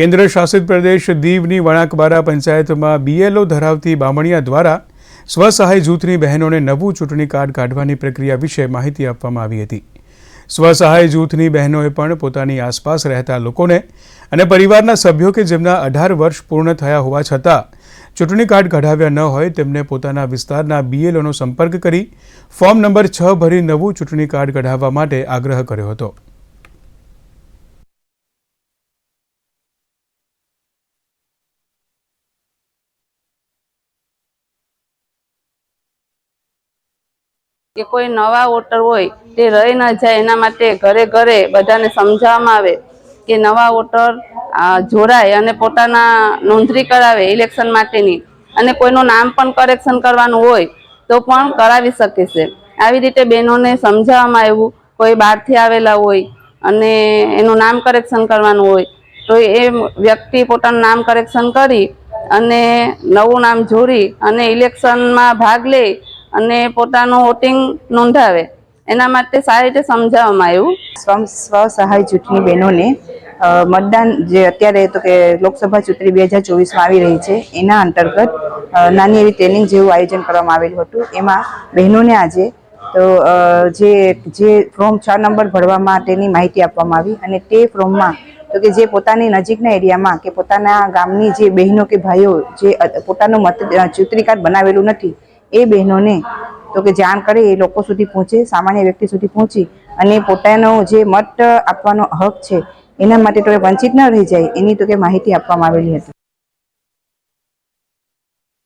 કેન્દ્ર શાસિત પ્રદેશ દીવની વણાકબારા પંચાયતમાં બીએલઓ ધરાવતી બામણિયા દ્વારા સ્વસહાય જૂથની બહેનોને નવું ચૂંટણી કાર્ડ કાઢવાની પ્રક્રિયા વિશે માહિતી આપવામાં આવી હતી. સ્વસહાય જૂથની બહેનોએ પણ પોતાની આસપાસ રહેતા લોકોને અને પરિવારના સભ્યો કે જેમના અઢાર વર્ષ પૂર્ણ થયા હોવા છતાં ચૂંટણી કાર્ડ કઢાવ્યા ન હોય તેમને પોતાના વિસ્તારના બીએલઓનો સંપર્ક કરી ફોર્મ નંબર છ ભરી નવું ચૂંટણી કાર્ડ કઢાવવા માટે આગ્રહ કર્યો હતો. કે કોઈ નવા વોટર હોય તે રહી ન જાય એના માટે ઘરે ઘરે બધાને સમજાવવામાં આવે કે નવા વોટર જોડાય અને પોતાના નોંધણી કરાવે ઇલેક્શન માટેની. અને કોઈનું નામ પણ કરેક્શન કરવાનું હોય તો પણ કરાવી શકે છે. આવી રીતે બહેનોને સમજાવવામાં આવ્યું, કોઈ બહારથી આવેલા હોય અને એનું નામ કરેક્શન કરવાનું હોય તો એ વ્યક્તિ પોતાનું નામ કરેક્શન કરી અને નવું નામ જોડી અને ઇલેક્શનમાં ભાગ લે અને પોતાનું વોટિંગ નોંધાવે. એના માટે સારી રીતે સમજાવવામાં આવ્યું. સ્વ સહાય જૂથની બહેનોને મતદાન જે અત્યારે તો કે લોકસભા ચૂંટણી બે હજાર ચોવીસમાં આવી રહી છે, એના અંતર્ગત નાની એવી ટ્રેનિંગ જેવું આયોજન કરવામાં આવેલું હતું. એમાં બહેનોને આજે તો જે જે ફોર્મ છ નંબર ભરવા માટેની માહિતી આપવામાં આવી અને તે ફોર્મમાં તો કે જે પોતાની નજીકના એરિયામાં કે પોતાના ગામની જે બહેનો કે ભાઈઓ જે પોતાનું મત ચૂંટણી કાર્ડ બનાવેલું નથી એ બહેનોને તો કે જાણ કરે એ લોકો સુધી પહોંચે, સામાન્ય વ્યક્તિ સુધી પહોંચી અને પોતાનો જે મત આપવાનો હક છે, એના માટે તો વંચિત ન રહી જાય, એની તો કે માહિતી આપવામાં આવેલી હતી.